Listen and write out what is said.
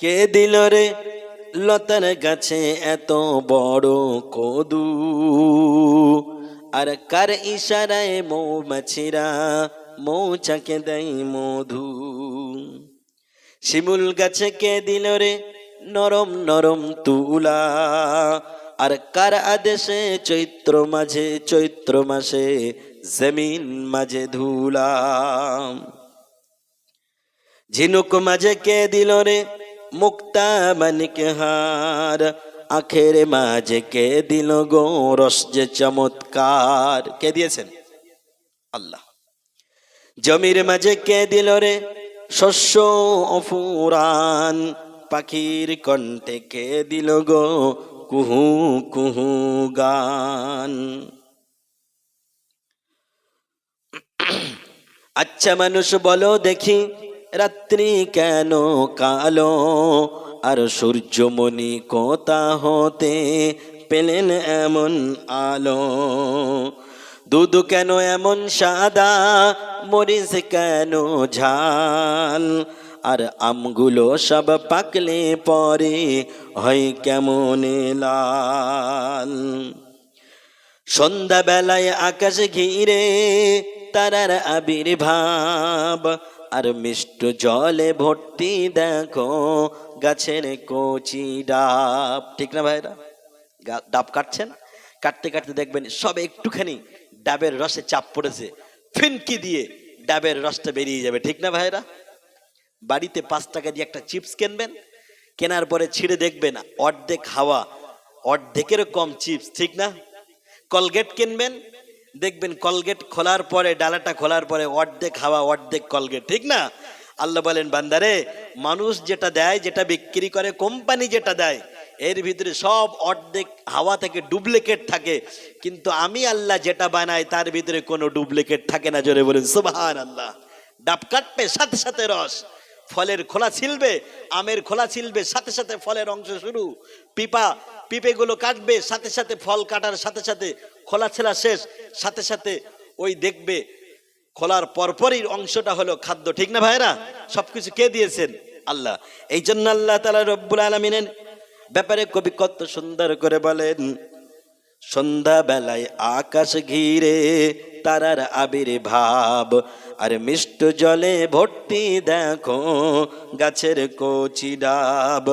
কে দিল রে? লতার গাছে এত বড় কদু। আর কার ইশারায় মৌমাছিরা মৌচাকে দেয় মধু? শিমুল গাছে কে দিল রে? নরম নরম তুলা। আর কার আদেশে চৈত্র মাঝে, চৈত্র মাসে জমিন মাঝে ধুলা? ঝিনুক মাঝে কে দিল রে? মুক্তা মানিক হার, আখের মাঝে কে দিল গো রস যে চমৎকার? কে দিয়েছেন? আল্লাহ। জমির মাঝে কে দিল রে শস্য অফুরান পাখির কণ্ঠে কে দিল গো কুহু কুহু গান? আচ্ছা মানুষ বলো দেখি রাত্রি কেন কালো? আর সূর্যমণি কোথা হতে পেলেন এমন আলো? দুধ কেন এমন সাদা, মরিচ কেন ঝাল? আর আমগুলো সব পাকলে পরে হয় কেমন লাল? সন্ধ্যাবেলায় আকাশ ঘিরে তারার আবির্ভাব আর মিষ্ট জলে ভর্তি দেখো গাছের কচি ডাব। ঠিক না ভাইরা? ডাব কাটছেন? কাটতে কাটতে দেখবেন সব একটুখানি ডাবের রসে চাপ পড়েছে। ফিনকি দিয়ে ডাবের রসটা বেরিয়ে যাবে। ঠিক না ভাইরা? বাড়িতে পাঁচ টাকা দিয়ে একটা চিপস কিনবেন, কেনার পরে ছিঁড়ে দেখবেন অর্ধেক হাওয়া, অর্ধেকেরও কম চিপস। ঠিক না? কলগেট কিনবেন দেখবেন কলগেট খোলার পরে, ডালাটা খোলার পরে অর্ধেক হাওয়া, অর্ধেক কলগেট, ঠিক না? আল্লাহ বলেন, বান্দারে, মানুষ যেটা দেয়, যেটা বিক্রি করে, কোম্পানি যেটা দেয়, এর ভিতরে সব অর্ধেক হাওয়া থেকে ডুপ্লিকেট থাকে। কিন্তু আমি আল্লাহ যেটা বানাই, তার ভিতরে কোনো ডুপ্লিকেট থাকে না, জোরে বলেন সুবাহান আল্লাহ ডাব কাটবে, সাথে সাথে রস। ফলের খোলা ছিলবে, আমের খোলা ছিলবে, সাথে সাথে ফলের অংশ শুরু। পিপা, পিপেগুলো কাটবে, সাথে সাথে ফল কাটার সাথে সাথে খোলা ছেলা শেষ। সাথে সাথে ওই দেখবে খোলার পরপরই অংশটা হলো খাদ্য। ঠিক না ভাইরা সবকিছু কে দিয়েছেন? আল্লাহ। এই জন্য আল্লাহ তালা রব্বুল আলমিনের ব্যাপারে কবি কত সুন্দর করে বলেন, সন্ধ্যাবেলায় আকাশ ঘিরে তারার আবির্ভাব। আর মিষ্ট জলে ভর্তি দেখো গাছের কচি ডাব।